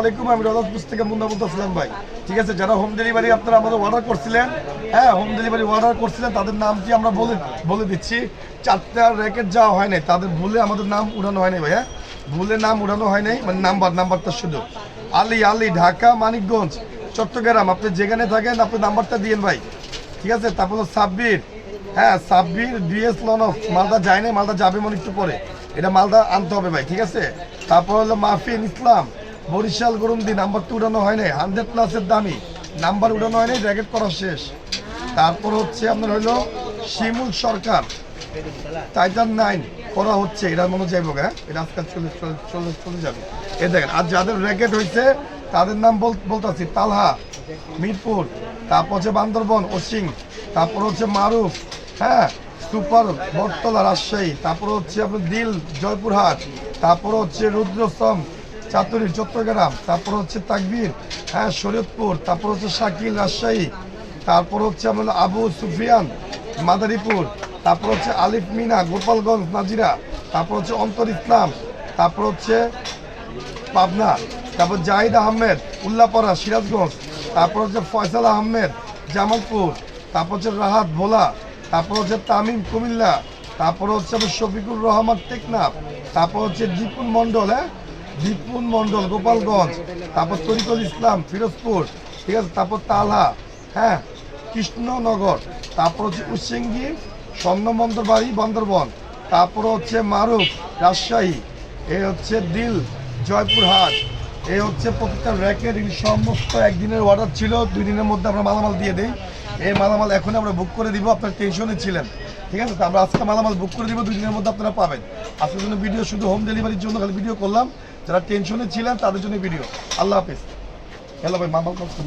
আলাইকুম। আমি থেকে যারা হোম ডেলিভারি আপনারা আমাদের অর্ডার করছিলেন হ্যাঁ হোম ডেলিভারি অর্ডার করছিলেন, তাদের নামটি আমরা বলে বলে দিচ্ছি? র্যাকেট যাওয়া হয় নাই, তাদের ভুলে আমাদের নাম উড়ানো হয় নাই ভাই হ্যাঁ ভুলে নাম উড়ানো হয় নাই মানে নাম্বার নাম্বারটা শুধু। আলী আলী, ঢাকা, মানিকগঞ্জ, চট্টগ্রাম, আপনি যেখানে থাকেন, আপনি নাম্বারটা দিয়েন ভাই। ঠিক আছে, তারপর সাব্বির হ্যাঁ সাব্বির ডিএস লনফ মালদা যায় নাই, মালদা যাবে মনে একটু পরে। এটা মালদা আনতে হবে ভাই, ঠিক আছে? তারপর হলো মাফিন ইসলাম, বরিশাল, গরুমদি, নাম্বার তো উঠানো হয় নাই, হান্ড্রেড প্লাসের দামি, নাম্বার উঠানো হয় নাই, র্যাকেট করা শেষ। তারপর হচ্ছে আপনার হলো শিমুল সরকার, টাইটান নাইন করা হচ্ছে এটা মনে যাইব হ্যাঁ? এটা আজকাল চলে চলে চলে যাবে। এ দেখেন, আর যাদের র্যাকেট হয়েছে, তাদের নাম বল, বলতেছি, তালহা, মিরপুর, তারপর হচ্ছে বান্দরবন ওসিং তারপর হচ্ছে মারুফ হ্যাঁ সুপার বটতলা রাজশাহী তারপর হচ্ছে আপনার দিল জয়পুরহাট তারপর হচ্ছে রুদ্রস্তম চাতুরী চট্টগ্রাম তারপর হচ্ছে তাকবীর হ্যাঁ শরীয়তপুর তারপর হচ্ছে শাকিল রাজশাহী তারপর হচ্ছে আমরা আবু সুফিয়ান মাদারীপুর তারপর হচ্ছে আলিফ মিনা গোপালগঞ্জ নাজিরা তারপর হচ্ছে অন্তর ইসলাম তারপর হচ্ছে পাবনা তারপর জাহিদ আহমেদ উল্লাপাড়া সিরাজগঞ্জ তারপর হচ্ছে ফয়সাল আহমেদ জামালপুর তারপর হচ্ছে রাহাত ভোলা তারপর হচ্ছে তামিম কুমিল্লা, তারপর হচ্ছে আবার শফিকুর রহমান টেকনাফ, তারপর হচ্ছে দীপুন মণ্ডল হ্যাঁ? দীপুন মণ্ডল, গোপালগঞ্জ, তারপর তরিকুল ইসলাম, ফিরোজপুর, ঠিক আছে? তারপর তালহা হ্যাঁ? কৃষ্ণনগর, তারপর হচ্ছে উসিঙ্গি স্বর্ণমন্দর বাড়ি, বান্দরবন, তারপর হচ্ছে মারুফ, রাজশাহী, এ হচ্ছে দিল, জয়পুরহাট, এ হচ্ছে প্রত্যেকটা র্যাকের সমস্ত একদিনের অর্ডার ছিল, দুই দিনের মধ্যে আমরা মালামাল দিয়ে দিই। এই মালামাল এখন আমরা বুক করে দিব, আপনার টেনশনে ছিলেন। ঠিক আছে? তো আমরা আজকে মালামাল বুক করে দিব, দুই দিনের মধ্যে আপনারা পাবেন। আজকের জন্য ভিডিও শুধু হোম ডেলিভারির জন্য খালি ভিডিও করলাম। যারা টেনশনে ছিলেন, তাদের জন্য ভিডিও আল্লাহ হাফিজ। হ্যালো ভাই মামাল